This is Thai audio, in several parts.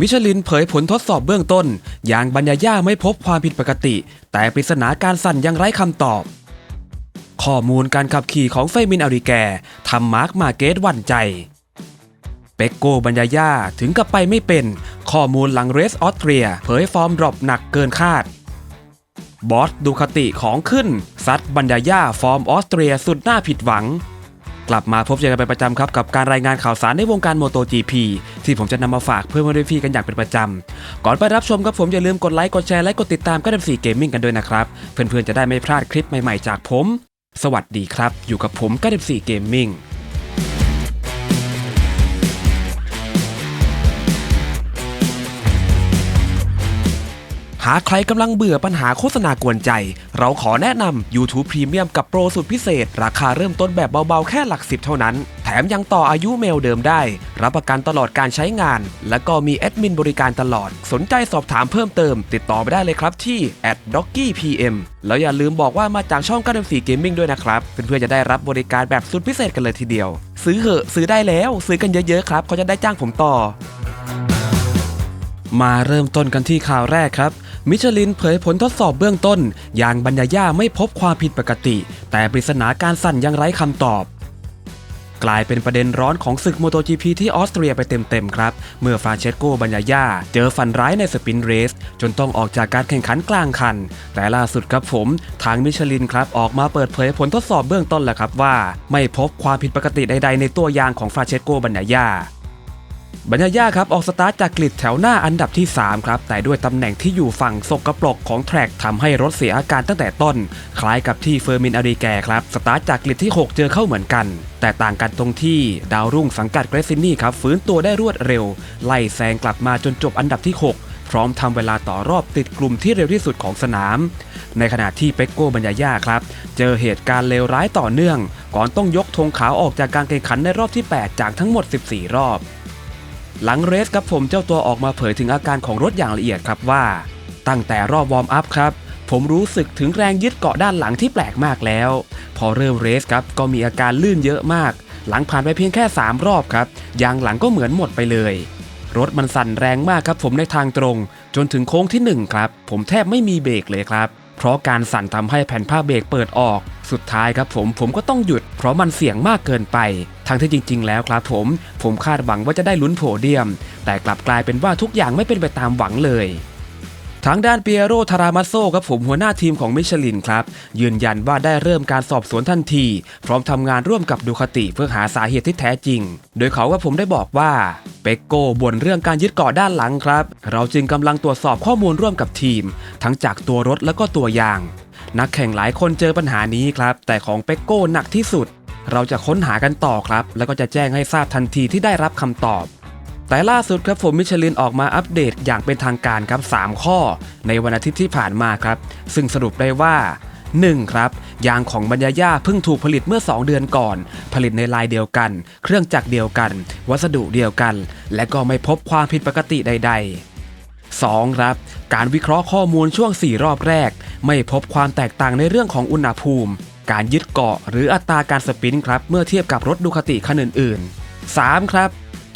มิชลินเผยผลทดสอบเบื้องต้น ยางบรรยาย่าไม่พบความผิดปกติ แต่ปริศนาการสั่นยังไร้คำตอบ ข้อมูลการขับขี่ของเฟมินอาริแกทำมาร์คมาเกตหวั่นใจ เปกโกบรรยาย่าถึงกับไปไม่เป็น ข้อมูลหลังเรสออสเตรีย เผยฟอร์มดรอปหนักเกินคาด บอสดูคติของขึ้นซัดบรรยาย่าฟอร์มออสเตรียสุดน่าผิดหวัง กลับมาพบเจอกันเป็นประจำครับ กับการรายงานข่าวสารในวงการโมโต GP ที่ผมจะนำมาฝากเพื่อนมาด้วยพี่กันอย่างเป็นประจำ ก่อนไปรับชมครับผมอย่าลืมกดไลค์กดแชร์และกดติดตามก็ดับสีเกมมิ่งกันด้วยนะครับ เพื่อนๆจะได้ไม่พลาดคลิปใหม่ๆจากผม สวัสดีครับ อยู่กับผมก็ดับสีเกมมิ่งากใครกำลังเบื่อปัญหาโฆษณากวนใจ เราขอแนะนำ YouTube Premium กับโปรสุดพิเศษ ราคาเริ่มต้นแบบเบาๆ แค่หลักสิบเท่านั้น แถมยังต่ออายุเมลเดิมได้ รับประกันตลอดการใช้งาน และก็มีแอดมินบริการตลอด สนใจสอบถามเพิ่มเติม ติดต่อไปได้เลยครับที่ ad doggy pm แล้วอย่าลืมบอกว่ามาจากช่องการ์สีเกมมิ่งด้วยนะครับ เพื่อนๆจะได้รับบริการแบบสุดพิเศษกันเลยทีเดียว ซื้อเหอะซื้อได้แล้ว ซื้อกันเยอะๆครับเขาจะได้จ้างผมต่อ มาเริ่มต้นกันที่ข่าวแรกครับ มิชลินเผยผลทดสอบเบื้องต้น ยางบรรยาย่าไม่พบความผิดปกติ แต่ปริศนาการสั่นยังไร้คำตอบ กลายเป็นประเด็นร้อนของศึกโมโต GP ที่ออสเตรียไปเต็มๆครับ เมื่อฟรานเชสโกบัญญาย่าเจอฝันร้ายในสปินเรส จนต้องออกจากการแข่งขันกลางคัน แต่ล่าสุดครับผม ทางมิชลินครับออกมาเปิดเผยผลทดสอบเบื้องต้นแล้วครับว่า ไม่พบความผิดปกติใดๆในตัวยางของฟรานเชสโกบัญญาย่า บัญญายาครับออกสตาร์ทจากกริดแถวหน้าอันดับที่ 3 ครับ แต่ด้วยตำแหน่งที่อยู่ฝั่งสกรปรกของแทร็กทำให้รถเสียอาการตั้งแต่ต้น คล้ายกับที่เฟอร์มินอารีแกครับ สตาร์ทจากกริดที่ 6 เจอเข้าเหมือนกัน แต่ต่างกันตรงที่ดาวรุ่งสังกัดเกรซินนี่ครับฟื้นตัวได้รวดเร็ว ไล่แซงกลับมาจนจบอันดับที่ 6พร้อมทำเวลาต่อรอบติดกลุ่มที่เร็วที่สุดของสนาม ในขณะที่เป็กโกบัญญาย่าครับ เจอเหตุการณ์เลวร้ายต่อเนื่อง ก่อนต้องยกธงขาวออกจากการแข่งขันในรอบที่ 8 จากทั้งหมด 14 รอบ หลังเรสครับผมเจ้าตัวออกมาเผยถึงอาการของรถอย่างละเอียดครับว่า ตั้งแต่รอบวอร์มอัพครับ ผมรู้สึกถึงแรงยึดเกาะด้านหลังที่แปลกมากแล้ว พอเริ่มเรสครับก็มีอาการลื่นเยอะมาก หลังผ่านไปเพียงแค่ 3 รอบครับยางหลังก็เหมือนหมดไปเลย รถมันสั่นแรงมากครับผมในทางตรง จนถึงโค้งที่ 1 ครับ ผมแทบไม่มีเบรกเลยครับ เพราะการสั่นทำให้แผ่นผ้าเบรกเปิดออก สุดท้ายครับผมผมก็ต้องหยุด เพราะมันเสี่ยงมากเกินไปทั้งที่จริง ๆ แล้วครับผม ผมคาดหวังว่าจะได้ลุ้นโผเดียม แต่กลับกลายเป็นว่าทุกอย่างไม่เป็นไปตามหวังเลย ทางด้านเปียโรทารามัสโซครับผมหัวหน้าทีมของมิชลินครับ ยืนยันว่าได้เริ่มการสอบสวนทันที พร้อมทำงานร่วมกับดูคาติเพื่อหาสาเหตุที่แท้จริง โดยเขากับผมได้บอกว่าเปกโกบ่นเรื่องการยึดเกาะด้านหลังครับ เราจึงกำลังตรวจสอบข้อมูลร่วมกับทีม ทั้งจากตัวรถและก็ตัวยาง นักแข่งหลายคนเจอปัญหานี้ครับ แต่ของเปกโกหนักที่สุด เราจะค้นหากันต่อครับ แล้วก็จะแจ้งให้ทราบทันทีที่ได้รับคำตอบ แต่ล่าสุดครับผมมิชลินออกมาอัปเดตอย่างเป็นทางการครับ 3 ข้อ ในวันอาทิตย์ที่ผ่านมาครับ ซึ่งสรุปได้ว่า 1. ครับ ยางของบรรยาย่าเพิ่งถูกผลิตเมื่อ 2 เดือนก่อน ผลิตในลายเดียวกัน เครื่องจักรเดียวกัน วัสดุเดียวกัน และก็ไม่พบความผิดปกติใด ๆ 2. ครับ การวิเคราะห์ข้อมูลช่วง 4 รอบแรก ไม่พบความแตกต่างในเรื่องของอุณหภูมิ การยึดเกาะหรืออัตราการสปินครับ เมื่อเทียบกับรถดูคาติคันอื่นๆ 3. ครับ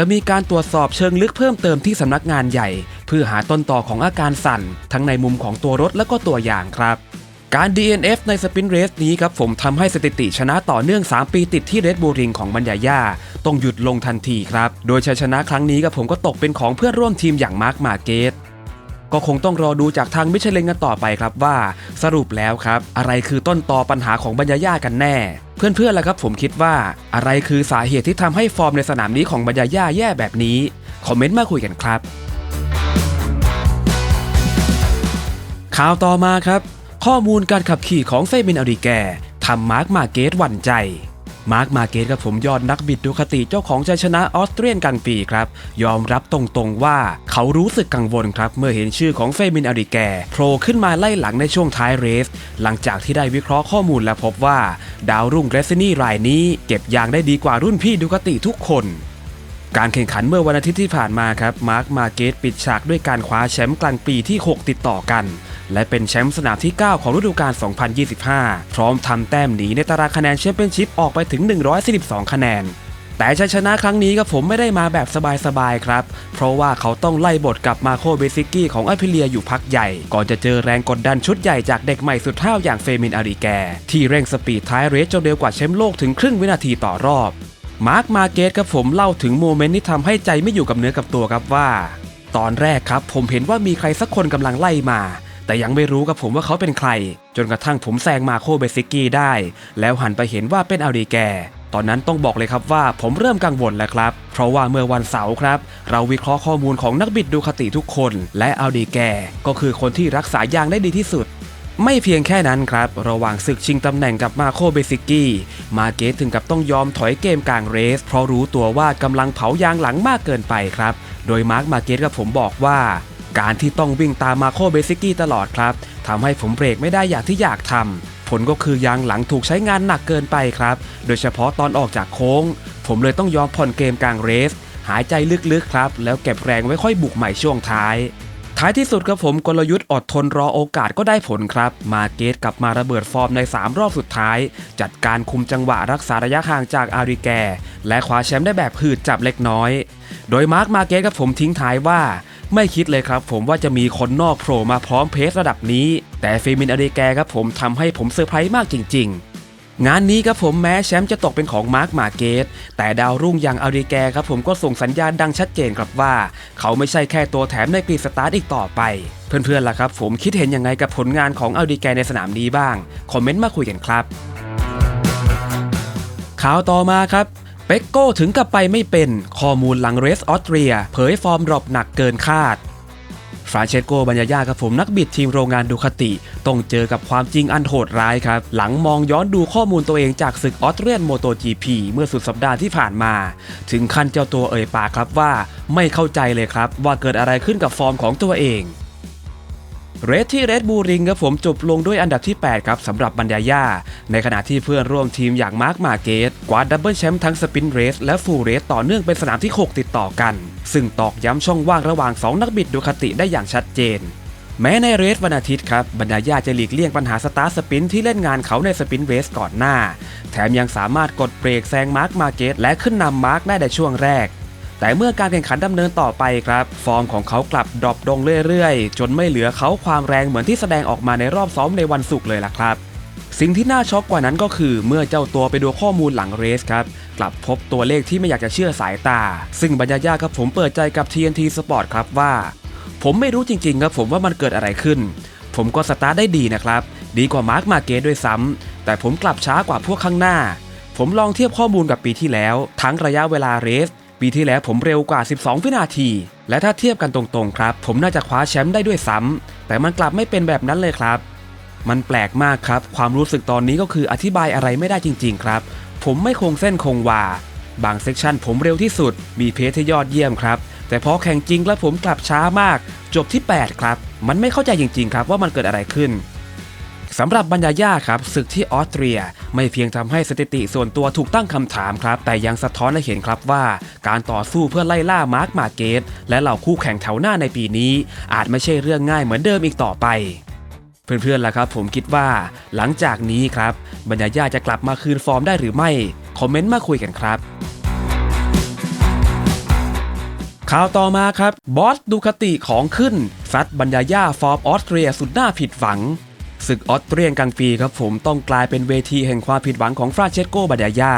จะมีการตรวจสอบเชิงลึกเพิ่มเติมที่สำนักงานใหญ่ เพื่อหาต้นต่อของอาการสั่น ทั้งในมุมของตัวรถและก็ตัวอย่างครับ การ DNF ในสปินเรสนี้ครับผมทำให้สถิติชนะต่อเนื่อง 3 ปีติดที่เรดบูริงของบรรยาย่าต้องหยุดลงทันทีครับ โดยชัยชนะครั้งนี้ครับผมก็ตกเป็นของเพื่อนร่วมทีมอย่างมาร์คมาเกตก็คงต้องรอดูจากทางมิชลินกันต่อไปครับว่า สรุปแล้วครับ อะไรคือต้นตอปัญหาของบรรยาย่ากันแน่ เพื่อนๆล่ะครับผมคิดว่าอะไรคือสาเหตุที่ทำให้ฟอร์มในสนามนี้ของบรรยาย่าแย่แบบนี้ คอมเมนต์มาคุยกันครับข่าวต่อมาครับ ข้อมูลการขับขี่ของเฟมินอาริแกทำมาร์กมาเกตหวั่นใจ มาร์คมาเกตกับผมยอดนักบิดดูคติเจ้าของชัยชนะออสเตรียนกลางปีครับ ยอมรับตรงๆว่าเขารู้สึกกังวลครับ เมื่อเห็นชื่อของเฟมินอาริแกโผล่ขึ้นมาไล่หลังในช่วงท้ายเรส หลังจากที่ได้วิเคราะห์ข้อมูลและพบว่า ดาวรุ่งเกรซนี่รายนี้ เก็บยางได้ดีกว่ารุ่นพี่ดูคติทุกคนการแข่งขันเมื่อวันอาทิตย์ที่ผ่านมาครับ มาร์คมาเกตปิดฉากด้วยการคว้าแชมป์กลางปีที่ 6 ติดต่อกัน และเป็นแชมป์สนามที่ 9 ของฤดูกาล 2025 พร้อมทำแต้มหนีในตารางคะแนนแชมเปี้ยนชิพออกไปถึง 142 คะแนนแต่ชัยชนะครั้งนี้ครับผมไม่ได้มาแบบสบายๆครับ เพราะว่าเขาต้องไล่บทกับมาโคเบซิกี้ของอพิเลียอยู่พักใหญ่ ก่อนจะเจอแรงกดดันชุดใหญ่จากเด็กใหม่สุดท้าวอย่างเฟมินอาริแก ที่เร่งสปีดท้ายเรสจนเร็วกว่าแชมป์โลกถึงครึ่งวินาทีต่อรอบ มาร์คมาเกตครับผมเล่าถึงโมเมนต์ที่ทำให้ใจไม่อยู่กับเนื้อกับตัวครับว่า ตอนแรกครับผมเห็นว่ามีใครสักคนกำลังไล่มา แต่ยังไม่รู้กับผมว่าเขาเป็นใคร จนกระทั่งผมแซงมาโคเบซิกี้ได้ แล้วหันไปเห็นว่าเป็นอาริแก ตอนนั้นต้องบอกเลยครับว่าผมเริ่มกังวลแล้วครับ เพราะว่าเมื่อวันเสาร์ครับ เราวิเคราะห์ข้อมูลของนักบิดดูคติทุกคน และอาริแก ก็คือคนที่รักษายางได้ดีที่สุดไม่เพียงแค่นั้นครับ ระหว่างศึกชิงตำแหน่งกับมาโคเบซิกี้มาเกตถึงกับต้องยอมถอยเกมกลางเรส เพราะรู้ตัวว่ากำลังเผายางหลังมากเกินไปครับ โดยมาร์คมาเกตกับผมบอกว่า การที่ต้องวิ่งตามมาโคเบซิกี้ตลอดครับทำให้ผมเบรกไม่ได้อย่างที่อยากทำผลก็คือยางหลังถูกใช้งานหนักเกินไปครับ โดยเฉพาะตอนออกจากโค้ง ผมเลยต้องยอมผ่อนเกมกลางเรส หายใจลึกๆครับ แล้วเก็บแรงไว้ค่อยบุกใหม่ช่วงท้ายท้ายที่สุดครับผมกลยุทธ์อดทนรอโอกาสก็ได้ผลครับ มาเกตกลับมาระเบิดฟอร์มใน 3 รอบสุดท้าย จัดการคุมจังหวะรักษาระยะห่างจากอาริแก และคว้าแชมป์ได้แบบหืดจับเล็กน้อย โดยมาร์คมาเกตกับผมทิ้งท้ายว่า ไม่คิดเลยครับผมว่าจะมีคนนอกโผล่มาพร้อมเพสระดับนี้ แต่เฟมินอาริแกครับผมทำให้ผมเซอร์ไพรส์มากจริง ๆ งานนี้ครับผมแม้แชมป์จะตกเป็นของมาร์คมาเกตแต่ดาวรุ่งอย่างอาริแกครับผมก็ส่งสัญญาณดังชัดเจนครับว่า เขาไม่ใช่แค่ตัวแถมในกรีสตาร์ทอีกต่อไป เพื่อนๆล่ะครับผมคิดเห็นยังไงกับผลงานของอาริแกในสนามนี้บ้าง คอมเมนต์มาคุยกันครับข่าวต่อมาครับ เป็กโก้ถึงกับไปไม่เป็นข้อมูลหลังเรสออสเตรีย เผยฟอร์มดรอปหนักเกินคาด ฟรานเชสโกบัญญาญากับผมนักบิดทีมโรงงานดูคติ ต้องเจอกับความจริงอันโหดร้ายครับ หลังมองย้อนดูข้อมูลตัวเองจากศึกออสเตรียนโมโต GP เมื่อสุดสัปดาห์ที่ผ่านมา ถึงขั้นเจ้าตัวเอ่ยปากครับว่า ไม่เข้าใจเลยครับว่าเกิดอะไรขึ้นกับฟอร์มของตัวเอง เรดที่เรดบูริงครับผมจบลงด้วยอันดับที่ 8 ครับสำหรับบรรยาย่า ในขณะที่เพื่อนร่วมทีมอย่างมาร์คมาเกตกวาดดับเบิลแชมป์ทั้งสปินเรสและฟูลเรสต่อเนื่องเป็นสนามที่ 6 ติดต่อกัน ซึ่งตอกย้ำช่องว่างระหว่าง 2 นักบิดดูคติได้อย่างชัดเจน แม้ในเรสวันอาทิตย์ครับบรรดาญาจะหลีกเลี่ยงปัญหาสตาร์สปินที่เล่นงานเขาในสปินเรสก่อนหน้า แถมยังสามารถกดเบรกแซงมาร์คมาเกตและขึ้นนำมาร์คได้ในช่วงแรก แต่เมื่อการแข่งขันดำเนินต่อไปครับ ฟอร์มของเขากลับดรอปลงเรื่อยๆ จนไม่เหลือเขาความแรงเหมือนที่แสดงออกมาในรอบซ้อมในวันศุกร์เลยล่ะครับ สิ่งที่น่าช็อกกว่านั้นก็คือ เมื่อเจ้าตัวไปดูข้อมูลหลังเรสครับ กลับพบตัวเลขที่ไม่อยากจะเชื่อสายตา ซึ่งบรรยายาครับผมเปิดใจกับ TNT Sport ครับว่า ผมไม่รู้จริงๆครับผมว่ามันเกิดอะไรขึ้น ผมก็สตาร์ทได้ดีนะครับดีกว่ามาร์คมาเกตด้วยซ้ำแต่ผมกลับช้ากว่าพวกข้างหน้า ผมลองเทียบข้อมูลกับปีที่แล้ว ทั้งระยะเวลาเรส ปีที่แล้วผมเร็วกว่า 12 วินาที และถ้าเทียบกันตรงๆครับ ผมน่าจะคว้าแชมป์ได้ด้วยซ้ำแต่มันกลับไม่เป็นแบบนั้นเลยครับ มันแปลกมากครับ ความรู้สึกตอนนี้ก็คืออธิบายอะไรไม่ได้จริง ๆ ครับ ผมไม่คงเส้นคงวาบางเซกชันผมเร็วที่สุด มีเพจที่ยอดเยี่ยมครับ แต่พอแข่งจริงแล้วผมกลับช้ามาก จบที่ 8 ครับ มันไม่เข้าใจจริง ๆ ครับว่ามันเกิดอะไรขึ้น สำหรับบรรยาย่าครับศึกที่ออสเตรีย ไม่เพียงทำให้สถิติส่วนตัวถูกตั้งคำถามครับ แต่ยังสะท้อนให้เห็นครับว่า การต่อสู้เพื่อไล่ล่ามาร์คมาเกตและเหล่าคู่แข่งแถวหน้าในปีนี้ อาจไม่ใช่เรื่องง่ายเหมือนเดิมอีกต่อไปเพื่อนๆล่ะครับ ผมคิดว่าหลังจากนี้ครับบรรยาย่าจะกลับมาคืนฟอร์มได้หรือไม่ คอมเมนต์มาคุยกันครับข่าวต่อมาครับ บอสดูคติของขึ้นซัดบรรยาย่าฟอร์มออสเตรียสุดน่าผิดหวัง ศึกออสเตรียนกลางปีครับผมต้องกลายเป็นเวทีแห่งความผิดหวังของฟราเชสโกบาดายา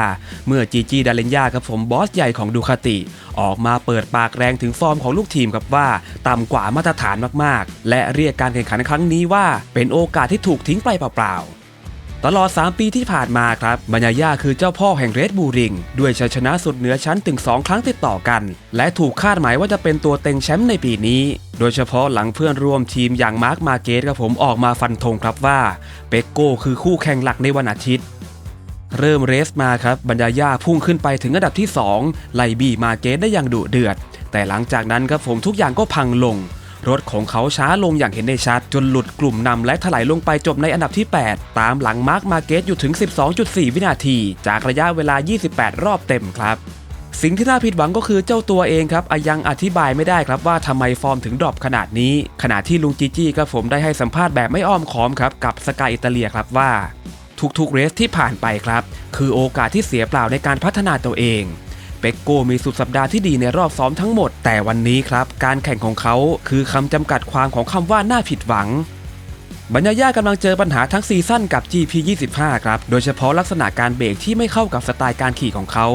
เมื่อจีจีดาเลนยาครับผมบอสใหญ่ของดูคาติ ออกมาเปิดปากแรงถึงฟอร์มของลูกทีมครับว่า ต่ำกว่ามาตรฐานมากๆ และเรียกการแข่งขันครั้งนี้ว่าเป็นโอกาสที่ถูกทิ้งไปเปล่าๆตลอด 3 ปีที่ผ่านมาครับบรรยาย่าคือเจ้าพ่อแห่งเรดบูริง ด้วยชัยชนะสุดเหนือชั้นถึง 2 ครั้งติดต่อกัน และถูกคาดหมายว่าจะเป็นตัวเต็งแชมป์ในปีนี้ โดยเฉพาะหลังเพื่อนร่วมทีมอย่างมาร์คมาเกตครับผมออกมาฟันธงครับว่าเปกโก้คือคู่แข่งหลักในวันอาทิตย์ เริ่มเรสมาครับบรรยาย่าพุ่งขึ้นไปถึงอันดับที่ 2 ไลบีมาเกตได้อย่างดุเดือด แต่หลังจากนั้นครับผมทุกอย่างก็พังลง รถของเขาช้าลงอย่างเห็นได้ชัด จนหลุดกลุ่มนำและถลายลงไปจบในอันดับที่ 8 ตามหลังมาร์คมาเกตอยู่ถึง 12.4 วินาที จากระยะเวลา 28 รอบเต็มครับ สิ่งที่น่าผิดหวังก็คือเจ้าตัวเองครับอะยังอธิบายไม่ได้ครับว่าทำไมฟอร์มถึงดรอปขนาดนี้ ขณะที่ลุงจีจี้ครับผมได้ให้สัมภาษณ์แบบไม่อ้อมค้อมครับกับสกายอิตาเลียครับว่า ทุกๆเรสที่ผ่านไปครับ คือโอกาสที่เสียเปล่าในการพัฒนาตัวเองเปกโกมีสุดสัปดาห์ที่ดีในรอบซ้อมทั้งหมด แต่วันนี้ครับ การแข่งของเขาคือคำจำกัดความของคำว่าน่าผิดหวังบัญญาย่ากำลังเจอปัญหาทั้งซีซั่นกับ GP 25 ครับ โดยเฉพาะลักษณะการเบรกที่ไม่เข้ากับสไตล์การขี่ของเขา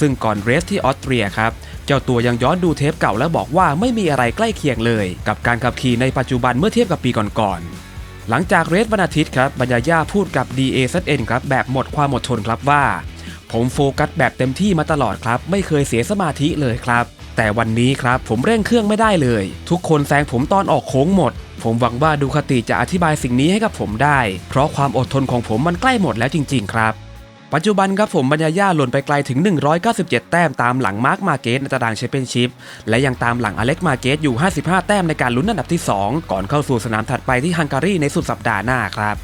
ซึ่งก่อนเรสที่ออสเตรียครับ เจ้าตัวยังย้อนดูเทปเก่าและบอกว่าไม่มีอะไรใกล้เคียงเลย กับการขับขี่ในปัจจุบันเมื่อเทียบกับปีก่อนๆ หลังจากเรสวันอาทิตย์ครับบัญญาย่าพูดกับ DAZN ครับแบบหมดความอดทนครับว่า ผมโฟกัสแบบเต็มที่มาตลอดครับ ไม่เคยเสียสมาธิเลยครับ แต่วันนี้ครับผมเร่งเครื่องไม่ได้เลย ทุกคนแซงผมตอนออกโค้งหมดผมหวังว่าดูคติจะอธิบายสิ่งนี้ให้กับผมได้ เพราะความอดทนของผมมันใกล้หมดแล้วจริง ๆ ครับ ปัจจุบันครับผมบรรยาย่าหล่นไปไกลถึง 197 แต้มตามหลังมาร์กมาเกตในตารางแชมเปี้ยนชิพและยังตามหลังอเล็กมาเกตอยู่ 55 แต้มในการลุ้นอันดับที่ 2 ก่อนเข้าสู่สนามถัดไปที่ฮังการีในสุดสัปดาห์หน้าครับ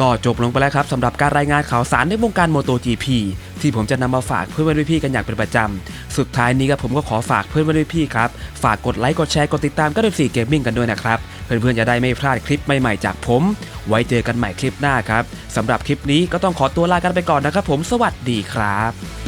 ก็จบลงไปแล้วครับสำหรับการรายงานข่าวสารในวงการโมโต GP ที่ผมจะนำมาฝากเพื่อนๆพี่กันอย่างเป็นประจำสุดท้ายนี้ครับผมก็ขอฝากเพื่อนๆพี่ครับ ฝากกดไลค์กดแชร์กดติดตามก็ด้วยสี่เกมมิ่งกันด้วยนะครับ เพื่อนๆจะได้ไม่พลาดคลิปใหม่ๆจากผม ไว้เจอกันใหม่คลิปหน้าครับสำหรับคลิปนี้ก็ต้องขอตัวลากันไปก่อนนะครับ ผมสวัสดีครับ